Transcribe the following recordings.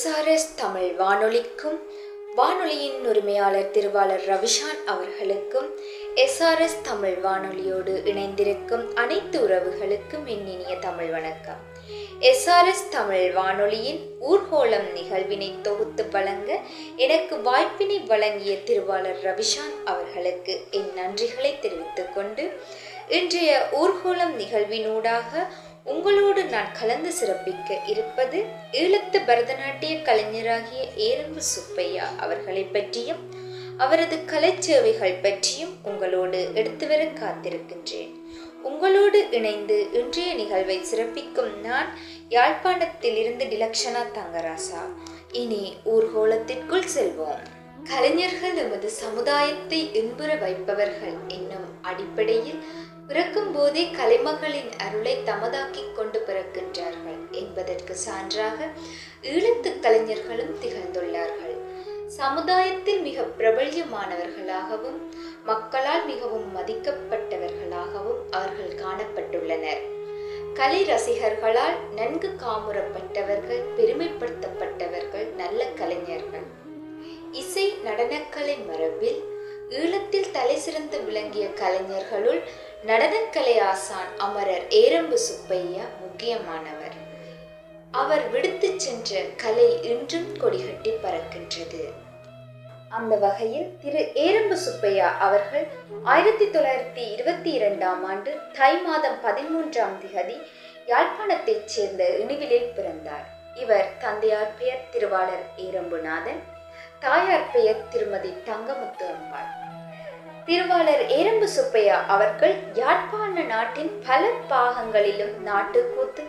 SRS Tamil வானொலிக்கும் வானொலியின் உரிமையாளர் திருவாளர் ரவிஷான் அவர்களுக்கும் எஸ்ஆர்எஸ் தமிழ் வானொலியோடு இணைந்திருக்கும் அனைத்து உறவுகளுக்கும் என் இனிய தமிழ் வணக்கம். எஸ்ஆர்எஸ் தமிழ் வானொலியின் ஊர்கோளம் நிகழ்வினை தொகுத்து வழங்க எனக்கு வாய்ப்பினை வழங்கிய திருவாளர் ரவிஷான் அவர்களுக்கு என் நன்றிகளை தெரிவித்துக் கொண்டு இன்றைய ஊர்கோளம் நிகழ்வினூடாக உங்களோடு நான் கலந்து சிறப்பிக்க இருப்பது ஈழத்து பரதநாட்டிய கலைஞராகிய ஏரம்பு சுப்பையா அவர்களை பற்றியும் அவரது கலைச்சேவைகள் பற்றியும் உங்களோடு எடுத்து வர காத்திருக்கின்றேன். உங்களோடு இணைந்து இன்றைய நிகழ்வை சிறப்பிக்கும் நான் யாழ்ப்பாணத்தில் இருந்து டிலக்ஷனா தங்கராசா. இனி ஊர்கோலத்திற்குள் செல்வோம். கலைஞர்கள் எமது சமுதாயத்தை இன்புற வைப்பவர்கள் என்னும் அடிப்படையில் பிறக்கும் போதே கலைமகளின் அருளை தமதாக்கிக் கொண்டு பிறக்கின்றார்கள் என்பதற்கு சான்றாக ஈழத்து கலைஞர்களும் திகழ்ந்துள்ளார்கள். சமுதாயத்தில் மிக பிரபல்யமானவர்களாகவும் மக்களால் மிகவும் மதிக்கப்பட்டவர்களாகவும் அவர்கள் காணப்பட்டுள்ளனர். கலை ரசிகர்களால் நன்கு காமுறப்பட்டவர்கள் பெருமைப்படுத்தப்பட்டவர்கள் நல்ல கலைஞர்கள். இசை நடனக்கலை மரபில் ஈழத்தில் தலை சிறந்து விளங்கிய கலைஞர்களுள் நடனக்கலை ஆசான் அமரர் ஏரம்பு சுப்பையா முக்கியமானவர். அவர் விடுத்துச் சென்ற கலை இன்றும் கொடிகட்டி பறக்கின்றது. அந்த வகையில் திரு ஏரம்பு சுப்பையா அவர்கள் ஆயிரத்தி தொள்ளாயிரத்தி இருபத்தி இரண்டாம் ஆண்டு தை மாதம் பதிமூன்றாம் திகதி யாழ்ப்பாணத்தைச் சேர்ந்த இணுவிலில் பிறந்தார். இவர் தந்தையார் பெயர் திருவாளர் ஏரம்புநாதன் தாயார் பெயர் திருமதி தங்கமுத்து அம்பாள். திருவாளர் எறும்பு சுப்பையா அவர்கள் யாழ்ப்பாண நாட்டின் பல பாகங்களிலும் நாட்டுக்கூத்து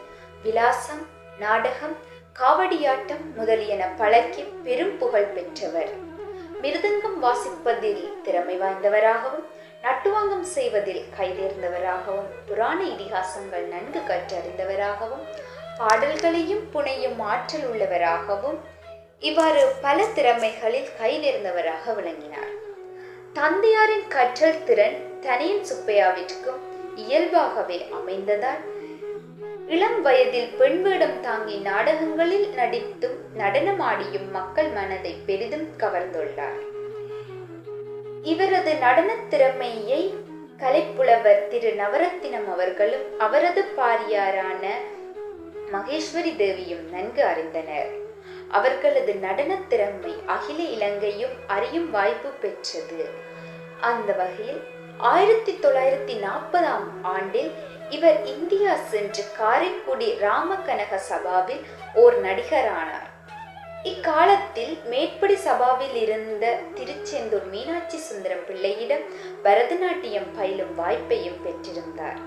விலாசம் நாடகம் காவடியாட்டம் முதலியன பழக்கி பெரும் புகழ் பெற்றவர். மிருதங்கம் வாசிப்பதில் திறமை வாய்ந்தவராகவும் நட்டுவாங்கம் செய்வதில் கைதேர்ந்தவராகவும் புராண இதிகாசங்கள் நன்கு கற்றறிந்தவராகவும் பாடல்களையும் புனையும் ஆற்றல் உள்ளவராகவும் இவ்வாறு பல திறமைகளில் கைதேர்ந்தவராக விளங்கினார். தந்தையாரின் கற்றல் திறன் தனியன் சுப்பையாவிற்கும் இயல்பாகவே அமைந்ததால் இளம் வயதில் பெண் வேடம் தாங்கி நாடகங்களில் நடித்தும் நடனமாடியும் மக்கள் மனதை பெரிதும் கவர்ந்துள்ளார். இவரது நடனத் திறமையை கலைப்புலவர் திரு. நவரத்தினம் அவர்களும் அவரது பாரியாரான மகேஸ்வரி தேவியும் நன்கு அறிந்தனர். அவர்களது நடன திறமை அகில இலங்கையும் அறியும் வாய்ப்பு பெற்றது. அந்த வகையில் ஆயிரத்தி தொள்ளாயிரத்தி நாற்பதாம் ஆண்டில் இவர் இந்தியா சென்று காரைக்குடி ராமகனக சபாவில் ஓர் நடிகரானார். இக்காலத்தில் மேற்படி சபாவில் இருந்த திருச்செந்தூர் மீனாட்சி சுந்தரம் பிள்ளையிடம் பரதநாட்டியம் பயிலும் வாய்ப்பையும் பெற்றிருந்தார்.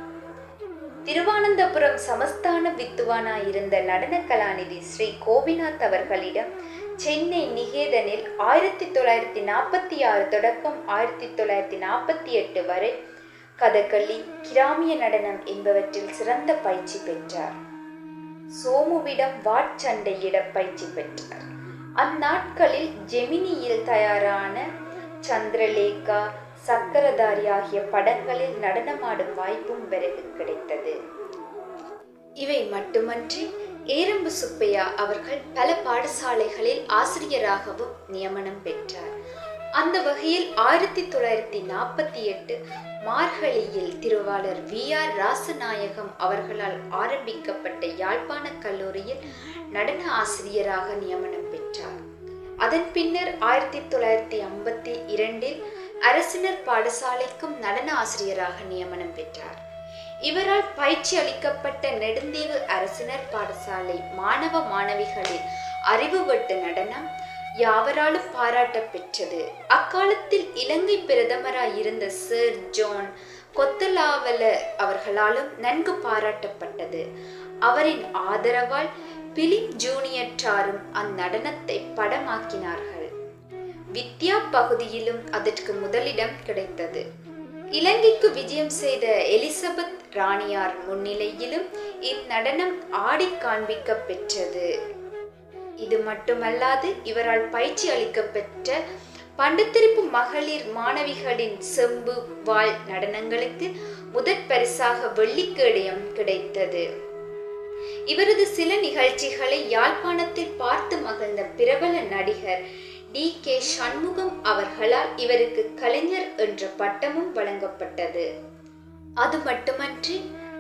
திருவானந்தபுரம் சமஸ்தான வித்துவானாயிருந்த நடன கலாநிதி ஸ்ரீ கோபிநாத் அவர்களிடம் சென்னை நிகேதனில் ஆயிரத்தி தொள்ளாயிரத்தி நாற்பத்தி ஆறு தொடக்கம் ஆயிரத்தி தொள்ளாயிரத்தி நாற்பத்தி எட்டு வரை கதகளி கிராமிய நடனம் என்பவற்றில் சிறந்த பயிற்சி பெற்றார். சோமுவிடம் வாட்சண்டையிட பயிற்சி பெற்றார். அந்நாட்களில் ஜெமினியில் தயாரான சந்திரலேகா சக்கரதாரி ஆகிய படங்களில் நடனமாடும் வாய்ப்பும் பிறகு கிடைத்தது. இவை மட்டுமன்றி ஏரம்பு சுப்பையா அவர்கள் பல பாடசாலைகளில் ஆசிரியராகவும் நியமனம் பெற்றார். அந்த வகையில் ஆயிரத்தி தொள்ளாயிரத்தி நாற்பத்தி எட்டு மார்கழியில் திருவாளர் வி. ஆர். ராசநாயகம் அவர்களால் ஆரம்பிக்கப்பட்ட யாழ்ப்பாண கல்லூரியில் நடன ஆசிரியராக நியமனம் பெற்றார். அதன் பின்னர் ஆயிரத்தி தொள்ளாயிரத்தி ஐம்பத்தி அரசினர் பாடசாலைக்கும் நடன ஆசிரியராக நியமனம் பெற்றார். இவரால் பயிற்சி அளிக்கப்பட்ட நெடுந்தீவு அரசினர் பாடசாலை மாணவ மாணவிகளின் அறிவு வெட்டு நடனம் யாவராலும் பாராட்ட பெற்றது அக்காலத்தில் இலங்கை பிரதமராய் இருந்த சர் ஜோன் கொத்தலாவல அவர்களாலும் நன்கு பாராட்டப்பட்டது. அவரின் ஆதரவால் பிலிம் ஜூனியற்றாரும் அந்நடனத்தை படமாக்கினார்கள். வித்யா பகுதியிலும் அதற்கு முதலிடம் கிடைத்தது. இலங்கைக்கு விஜயம் செய்த எலிசபெத் ராணியார் முன்னிலையிலும் இந்நடனம் ஆடி காண்பிக்க பெற்றது இது மட்டுமல்லாது இவரால் பயிற்சி அளிக்கப்பெற்ற பண்டுத்திருப்பு மகளிர் மாணவிகளின் செம்பு வாழ் நடனங்களுக்கு முதற் பரிசாக வெள்ளிக்கேடயம் கிடைத்தது. இவரது சில நிகழ்ச்சிகளை யாழ்ப்பாணத்தில் பார்த்து மகிழ்ந்த பிரபல நடிகர் டி. கே. சண்முகம் அவர்களால் இவருக்கு கலைஞர் என்ற பட்டமும் வழங்கப்பட்டது. அது மட்டுமன்றி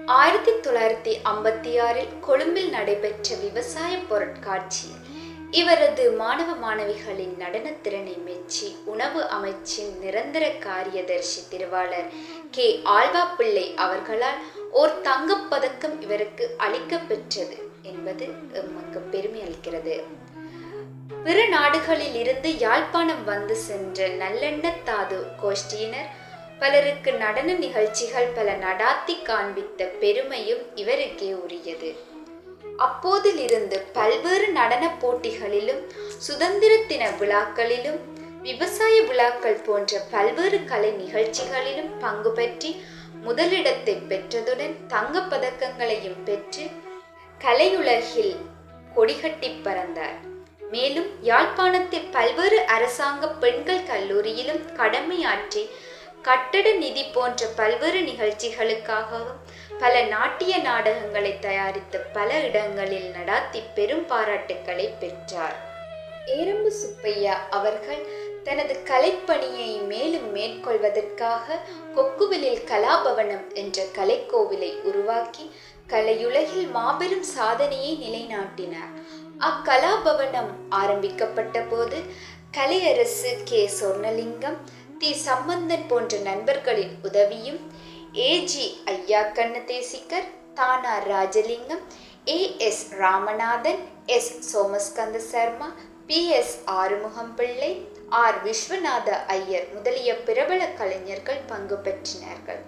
ஆயிரத்தி தொள்ளாயிரத்தி ஐம்பத்தி ஆறில் கொழும்பில் நடைபெற்ற விவசாய பொருட்காட்சியில் இவரது மாணவ மாணவிகளின் நடனத்திறனை மெச்சி உணவு அமைச்சின் நிரந்தர காரியதர்சி திருவாளர் கே. ஆல்வா பிள்ளை அவர்களால் ஓர் தங்கப்பதக்கம் இவருக்கு அளிக்கப்பெற்றது என்பது எமக்கு பெருமை அளிக்கிறது. பிற நாடுகளில் இருந்து யாழ்ப்பாணம் வந்து சென்ற நல்லெண்ணத்தாது கோஷ்டியினர் பலருக்கு நடன நிகழ்ச்சிகள் பல நடாத்தி காண்பித்த பெருமையும் இவருக்கே உரியது. அப்போதிலிருந்து பல்வேறு நடன போட்டிகளிலும் சுதந்திர தின விழாக்களிலும் விவசாய விழாக்கள் போன்ற பல்வேறு கலை நிகழ்ச்சிகளிலும் பங்கு பற்றி முதலிடத்தை பெற்றதுடன் தங்கப் பதக்கங்களையும் பெற்று கலையுலகில் கொடிகட்டி பறந்தார். மேலும் யாழ்ப்பாணத்தில் பல்வேறு அரசாங்க பெண்கள் கல்லூரியிலும் கடமையாற்றி கட்டட நிதி போன்ற பல்வேறு நிகழ்ச்சிகளுக்காகவும் பல நாட்டிய நாடகங்களை தயாரித்து பல இடங்களில் நடாத்தி பெரும் பாராட்டுக்களை பெற்றார். ஏரம்பு சுப்பையா அவர்கள் தனது கலைப்பணியை மேலும் மேற்கொள்வதற்காக கொக்குவிலில் கலாபவனம் என்ற கலைக்கோவிலை உருவாக்கி கலையுலகில் மாபெரும் சாதனையை நிலைநாட்டினார். அக்கலாபவனம் ஆரம்பிக்கப்பட்ட போது கலையரசு கே. சொர்ணலிங்கம் தி சம்பந்தன் போன்ற நண்பர்களின் உதவியும் ஏஜி ஐயா கண்ணதேசிகர் தானா Rajalingam A. S. Ramanathan S. Somaskanda Sarma P. S. Arumugam Pillai R. Viswanatha Iyer முதலிய பிரபல கலைஞர்கள் பங்கு பெற்றினார்கள்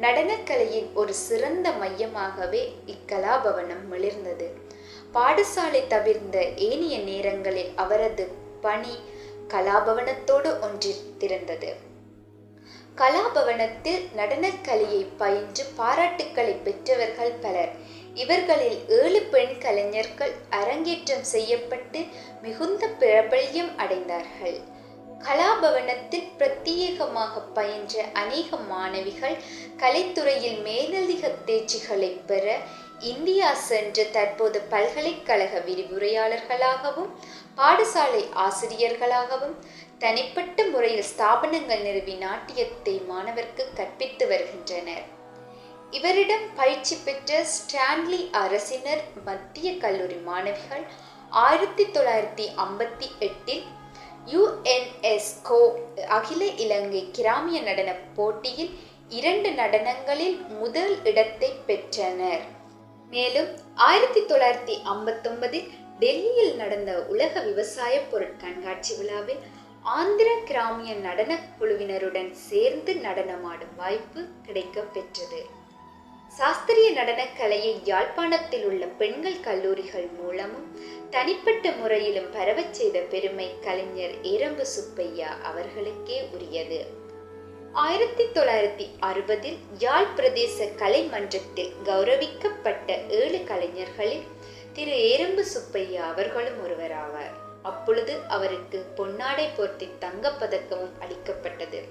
நடனக்கலையின் ஒரு சிறந்த மையமாகவே இக்கலாபவனம் மிளிர்ந்தது. பாடசாலை தவிர்ந்த ஏனைய நேரங்களில் அவரது பணி கலாபவனத்தோடு ஒன்றித்திருந்தது கலாபவனத்தில் நடனக்கலையை பயின்று பாராட்டுக்களை பெற்றவர்கள் பலர். இவர்களில் ஏழு பெண் கலைஞர்கள் அரங்கேற்றம் செய்யப்பட்டு மிகுந்த பிரபல்யம் அடைந்தார்கள். கலாபவனத்தில் பிரத்யேகமாக பயின்ற அநேக மாணவிகள் கலைத்துறையில் மேலதிக தேர்ச்சிகளை பெற இந்தியா சென்று தற்போது பல்கலைக்கழக விரிவுரையாளர்களாகவும் பாடசாலை ஆசிரியர்களாகவும் தனிப்பட்ட முறையில் ஸ்தாபனங்கள் நிறுவி நாட்டியத்தை மாணவர்க்கு கற்பித்து வருகின்றனர். இவரிடம் பயிற்சி பெற்ற ஸ்டான்லி அரசினர் மத்திய கல்லூரி மாணவிகள் ஆயிரத்தி தொள்ளாயிரத்தி ஐம்பத்தி எட்டில் யுஎன்எஸ்கோ அகில இலங்கை கிராமிய நடன போட்டியில் இரண்டு நடனங்களில் முதல் இடத்தை பெற்றனர். மேலும் ஆயிரத்தி தொள்ளாயிரத்தி ஐம்பத்தொன்பதில் டெல்லியில் நடந்த உலக விவசாய பொருட்கண்காட்சி விழாவில் ஆந்திர கிராமிய நடன குழுவினருடன் சேர்ந்து நடனமாடும் வாய்ப்பு கிடைக்க பெற்றது சாஸ்திரிய நடனக்கலையை யாழ்ப்பாணத்தில் உள்ள பெண்கள் கல்லூரிகள் மூலமும் தனிப்பட்ட முறையிலும் பரவச் செய்த பெருமை கலைஞர் ஏரம்பு சுப்பையா அவர்களுக்கே உரியது. ஆயிரத்தி தொள்ளாயிரத்தி அறுபதில் யாழ் பிரதேச கலை மன்றத்தில் கௌரவிக்கப்பட்ட ஏழு கலைஞர்களில் திரு ஏரம்பு சுப்பையா அவர்களும் ஒருவராவார். அப்பொழுது அவருக்கு பொன்னாடை போர்த்தி தங்கப்பதக்கமும் அளிக்கப்பட்டது.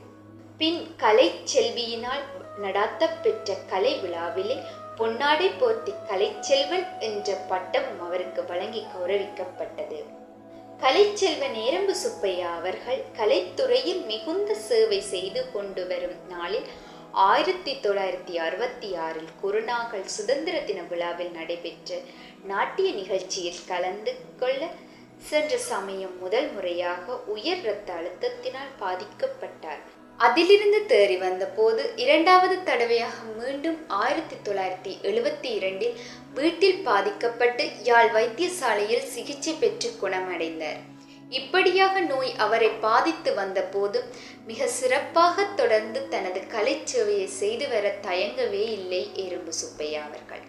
பின் கலை செல்வியினால் நடாத்தப்பெற்ற கலை விழாவிலே பொன்னாடை போர்த்தி கலைச்செல்வன் என்ற பட்டமும் அவருக்கு வழங்கி கௌரவிக்கப்பட்டது. கலைச்செல்வன் நேரம்பு சுப்பையா அவர்கள் கலைத்துறையில் மிகுந்த சேவை செய்து கொண்டு வரும் நாளில் ஆயிரத்தி தொள்ளாயிரத்தி அறுபத்தி ஆறில் குருநாகல் சுதந்திர தின விழாவில் நடைபெற்ற நாட்டிய நிகழ்ச்சியில் கலந்து கொள்ள சென்ற சமயம் முதல் முறையாக உயர் இரத்த அழுத்தத்தினால் பாதிக்கப்பட்டார். அதிலிருந்து தேறி வந்தபோது இரண்டாவது தடவையாக மீண்டும் ஆயிரத்தி தொள்ளாயிரத்தி எழுபத்தி இரண்டில் வீட்டில் பாதிக்கப்பட்டு யாழ் வைத்தியசாலையில் சிகிச்சை பெற்று குணமடைந்தார். இப்படியாக நோய் அவரை பாதித்து வந்தபோது மிக சிறப்பாக தொடர்ந்து தனது கலைச்சேவையை செய்து வர தயங்கவே இல்லை எறும்பு சுப்பையா அவர்கள்.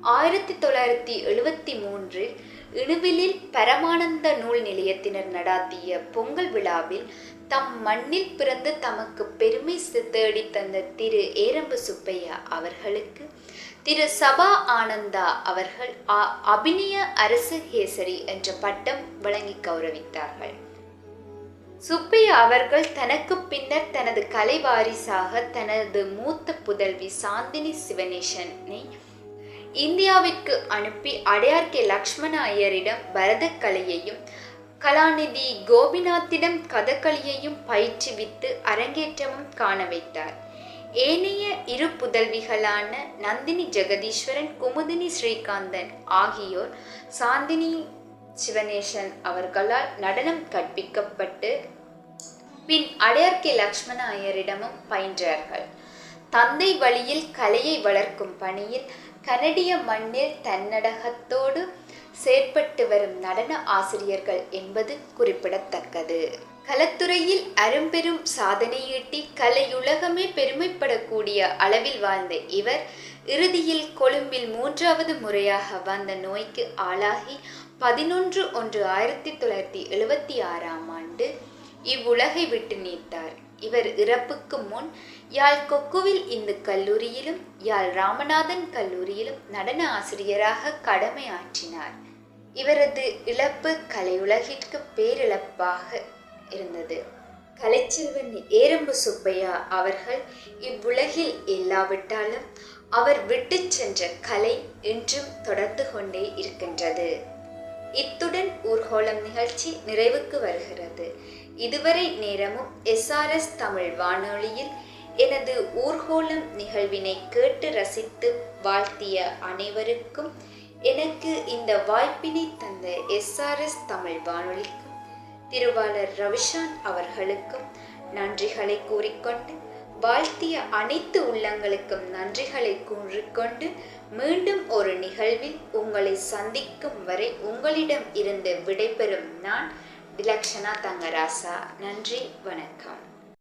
ஆயிரத்தி தொள்ளாயிரத்தி எழுபத்தி மூன்றில் இணுவிலில் பரமானந்த நூல் நிலையத்தினர் நடாத்திய பொங்கல் விழாவில் தம் மண்ணில் பிறந்து தமக்கு பெருமை தேடி தந்த திரு ஏரம்பு சுப்பையா அவர்களுக்கு திரு சபா ஆனந்தா அவர்கள் அபிநய அரசு கேசரி என்ற பட்டம் வழங்கி கௌரவித்தார்கள். சுப்பையா அவர்கள் தனக்கு பின்னர் தனது கலை வாரிசாக தனது மூத்த புதல்வி சாந்தினி சிவனேசனை இந்தியாவிற்கு அனுப்பி அடையார் கே லக்ஷ்மண ஐயரிடம் பரதக்கலையையும் கலாநிதி கோபிநாத்திடம் கதகளியையும் பயிற்றுவித்து அரங்கேற்றமும் காண வைத்தார் ஏனைய இரு புதல்விகளான நந்தினி ஜெகதீஸ்வரன் குமுதினி ஸ்ரீகாந்தன் ஆகியோர் சாந்தினி சிவனேசன் அவர்களால் நடனம் கற்பிக்கப்பட்டு பின் அடையார் கே லக்ஷ்மண ஐயரிடமும் பயின்றார்கள். தந்தை வழியில் கலையை வளர்க்கும் பணியில் கனடிய மண்ணில் தன்னடகத்தோடு செயற்பட்டு வரும் நடன ஆசிரியர்கள் என்பது குறிப்பிடத்தக்கது. கலத்துறையில் அரும்பெரும் சாதனையீட்டி கலையுலகமே பெருமைப்படக்கூடிய அளவில் வாழ்ந்த இவர் இறுதியில் கொழும்பில் மூன்றாவது முறையாக வந்த நோய்க்கு ஆளாகி பதினொன்று ஒன்று ஆயிரத்தி தொள்ளாயிரத்தி எழுபத்தி ஆறாம் ஆண்டு இவ்வுலகை விட்டு நீத்தார். இவர் இறப்புக்கு முன் யாழ் கொக்குவில் இந்து கல்லூரியிலும் யாழ் ராமநாதன் கல்லூரியிலும் நடன ஆசிரியராக கடமையாற்றினார். இவரது இழப்பு கலையுலகிற்கு பேரிழப்பாக இருந்தது. கலைச்செல்வன் ஏரம்பு சுப்பையா அவர்கள் இவ்வுலகில் இல்லாவிட்டாலும் அவர் விட்டு சென்ற கலை இன்றும் தொடர்ந்து கொண்டே இருக்கின்றது. இத்துடன் ஊர்கோளம் நிகழ்ச்சி நிறைவுக்கு வருகிறது. இதுவரை நேரமும் எஸ்ஆர்எஸ் தமிழ் வானொலியில் எனது ஊர்கோளம் நிகழ்வினை கேட்டு ரசித்து வாழ்த்திய அனைவருக்கும் எனக்கு இந்த வாய்ப்பினை தந்த எஸ்ஆர்எஸ் தமிழ் வானொலிக்கும் திருவாளர் ரவிஷான் அவர்களுக்கும் நன்றிகளை கூறிக்கொண்டு வாழ்த்திய அனைத்து உள்ளங்களுக்கும் நன்றிகளை கூறிக்கொண்டு மீண்டும் ஒரு நிகழ்வில் உங்களை சந்திக்கும் வரை உங்களிடம் இருந்து விடைபெறும் நான் விலக்ஷனா தங்கராசா. நன்றி வணக்கம்.